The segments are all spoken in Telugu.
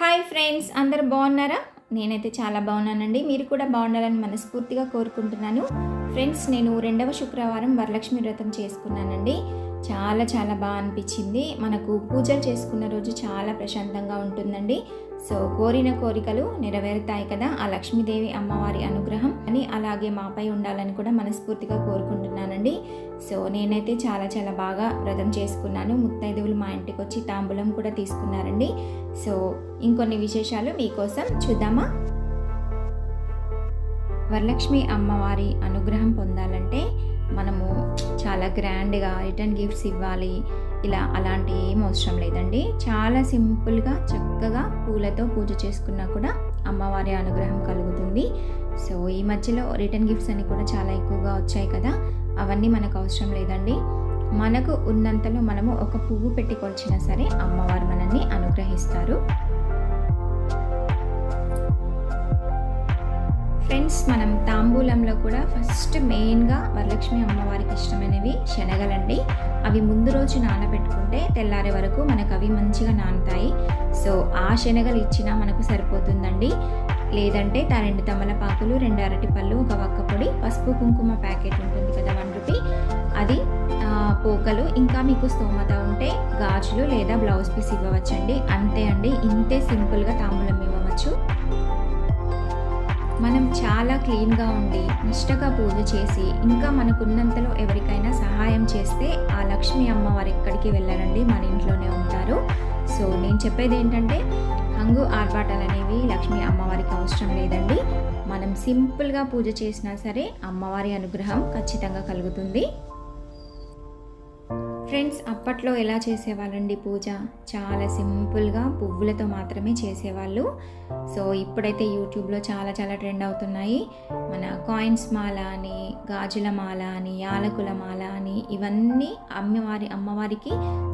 హాయ్ ఫ్రెండ్స్ అందరు బాగున్నారా? నేనైతే చాలా బాగున్నానండి. మీరు కూడా బాగుండాలని మనస్ఫూర్తిగా కోరుకుంటున్నాను. ఫ్రెండ్స్ నేను రెండవ శుక్రవారం వరలక్ష్మి వ్రతం చేసుకున్నానండి. చాలా చాలా బాగా అనిపించింది. మనకు పూజలు చేసుకున్న రోజు చాలా ప్రశాంతంగా ఉంటుందండి. సో కోరిన కోరికలు నెరవేరుతాయి కదా. ఆ లక్ష్మీదేవి అమ్మవారి అనుగ్రహం అని అలాగే మాపై ఉండాలని కూడా మనస్ఫూర్తిగా కోరుకుంటున్నానండి. సో నేనైతే చాలా చాలా బాగా వ్రతం చేసుకున్నాను. ముత్తైదువులు మా ఇంటికి వచ్చి తాంబూలం కూడా తీసుకున్నారండి. సో ఇంకొన్ని విశేషాలు మీకోసం చూద్దామా? వరలక్ష్మి అమ్మవారి అనుగ్రహం పొందాలంటే చాలా గ్రాండ్గా రిటర్న్ గిఫ్ట్స్ ఇవ్వాలి. ఇలా అలాంటి ఏం అవసరం లేదండి. చాలా సింపుల్గా చక్కగా పూలతో పూజ చేసుకున్నా కూడా అమ్మవారి అనుగ్రహం కలుగుతుంది. సో ఈ మధ్యలో రిటర్న్ గిఫ్ట్స్ అని కూడా చాలా ఎక్కువగా వచ్చాయి కదా. అవన్నీ మనకు అవసరం లేదండి. మనకు ఉన్నంతలో మనము ఒక పువ్వు పెట్టుకొచ్చినా సరే అమ్మవారు మనల్ని అనుగ్రహిస్తారు. తాంబూలంలో కూడా ఫస్ట్ మెయిన్గా వరలక్ష్మి అమ్మవారికి ఇష్టమైనవి శనగలండి. అవి ముందు రోజు నానబెట్టుకుంటే తెల్లారే వరకు మనకు అవి మంచిగా నానుతాయి. సో ఆ శనగలు ఇచ్చినా మనకు సరిపోతుందండి. లేదంటే తా రెండు తమలపాకులు రెండు అరటి పళ్ళు ఒక వక్క పొడి పసుపు కుంకుమ ప్యాకెట్ ఉంటుంది కదా వన్ రూపీ. అది పోకలు ఇంకా మీకు స్తోమత ఉంటే గాజులు లేదా బ్లౌజ్ పీస్ ఇవ్వవచ్చండి. అంతే అండి. ఇంతే సింపుల్గా తాంబూలం క్లీన్గా ఉండి నిష్టగా పూజ చేసి ఇంకా మనకున్నంతలో ఎవరికైనా సహాయం చేస్తే ఆ లక్ష్మీ అమ్మవారు ఎక్కడికి వెళ్ళారండి? మన ఇంట్లోనే ఉంటారు. సో నేను చెప్పేది ఏంటంటే హంగు ఆర్భాటాలు అనేవి లక్ష్మీ అమ్మవారికి అవసరం లేదండి. మనం సింపుల్గా పూజ చేసినా సరే అమ్మవారి అనుగ్రహం ఖచ్చితంగా కలుగుతుంది. ఫ్రెండ్స్ అప్పట్లో ఎలా చేసేవాళ్ళండి పూజ? చాలా సింపుల్గా పువ్వులతో మాత్రమే చేసేవాళ్ళు. సో ఇప్పుడైతే యూట్యూబ్లో చాలా చాలా ట్రెండ్ అవుతున్నాయి. మన కాయిన్స్ మాల అని గాజుల మాల అని యాలకుల మాల అని ఇవన్నీ అమ్మవారి అమ్మవారికి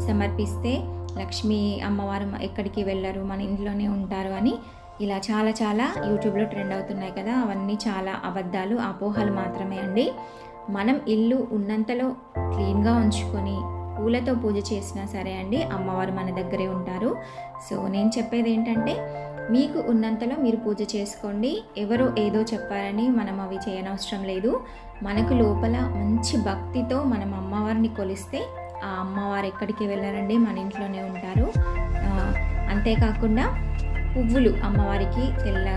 సమర్పిస్తే లక్ష్మీ అమ్మవారు ఎక్కడికి వెళ్ళరు మన ఇంట్లోనే ఉంటారు అని ఇలా చాలా చాలా యూట్యూబ్లో ట్రెండ్ అవుతున్నాయి కదా. అవన్నీ చాలా అబద్ధాలు అపోహలు మాత్రమే అండి. మనం ఇల్లు ఉన్నంతలో క్లీన్గా ఉంచుకొని పూలతో పూజ చేసినా సరే అండి అమ్మవారు మన దగ్గరే ఉంటారు. సో నేను చెప్పేది ఏంటంటే మీకు ఉన్నంతలో మీరు పూజ చేసుకోండి. ఎవరో ఏదో చెప్పారని మనం అవి చేయనవసరం లేదు. మనకు లోపల మంచి భక్తితో మనం అమ్మవారిని కొలిస్తే ఆ అమ్మవారు ఎక్కడికి వెళ్ళారండి? మన ఇంట్లోనే ఉంటారు. అంతేకాకుండా పువ్వులు అమ్మవారికి తెల్ల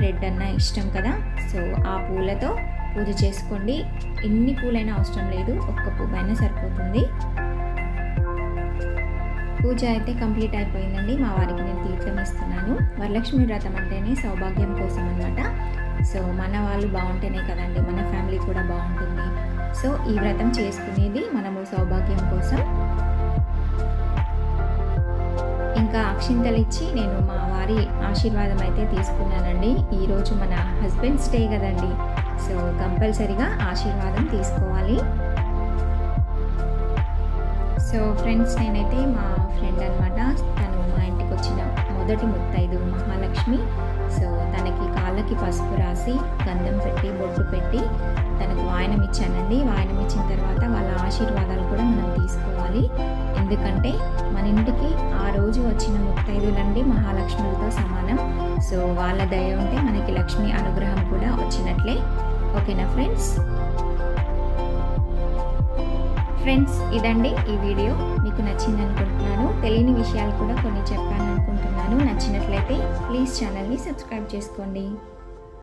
రెడ్ అన్నా ఇష్టం కదా? సో ఆ పూలతో పూజ చేసుకోండి. ఎన్ని పూలైనా అవసరం లేదు. ఒక్క పువ్వు అయినా సరిపోతుంది. పూజ అయితే కంప్లీట్ అయిపోయిందండి. మా వారికి నేను తీర్థం ఇస్తున్నాను వరలక్ష్మి వ్రతం అంటేనే సౌభాగ్యం కోసం అనమాట సో మన వాళ్ళు బాగుంటేనే కదండి మన ఫ్యామిలీ కూడా బాగుంటుంది. సో ఈ వ్రతం చేసుకునేది మనము సౌభాగ్యం కోసం. ఇంకా అక్షింతలు ఇచ్చి నేను మా వారి ఆశీర్వాదం అయితే తీసుకున్నానండి. ఈరోజు మన హస్బెండ్స్ డే కదండి. సో కంపల్సరిగా ఆశీర్వాదం తీసుకోవాలి. సో ఫ్రెండ్స్ నేనైతే మా ఫ్రెండ్ అనమాట తను మా ఇంటికి వచ్చిన మొదటి ముత్తైదు మహాలక్ష్మి. సో తనకి కాళ్ళకి పసుపు రాసి గంధం పెట్టి బొట్టు పెట్టి తనకు వాయనం ఇచ్చానండి. వాయనం ఇచ్చిన తర్వాత వాళ్ళ ఆశీర్వాదాలు కూడా మనం తీసుకోవాలి. ఎందుకంటే మన ఇంటికి ఆ రోజు వచ్చిన ముత్తైదులండి మహాలక్ష్ములతో సమానం. సో వాళ్ళ దయ ఉంటే మనకి లక్ష్మి అనుగ్రహం కూడా వచ్చినట్లే. ఓకేనా ఫ్రెండ్స్? ఫ్రెండ్స్ ఇదండి ఈ వీడియో. మీకు నచ్చింది అనుకుంటున్నాను. తెలియని విషయాలు కూడా కొన్ని చెప్పాను అనుకుంటున్నాను నచ్చినట్లయితే ప్లీజ్ ఛానల్ని సబ్స్క్రైబ్ చేసుకోండి.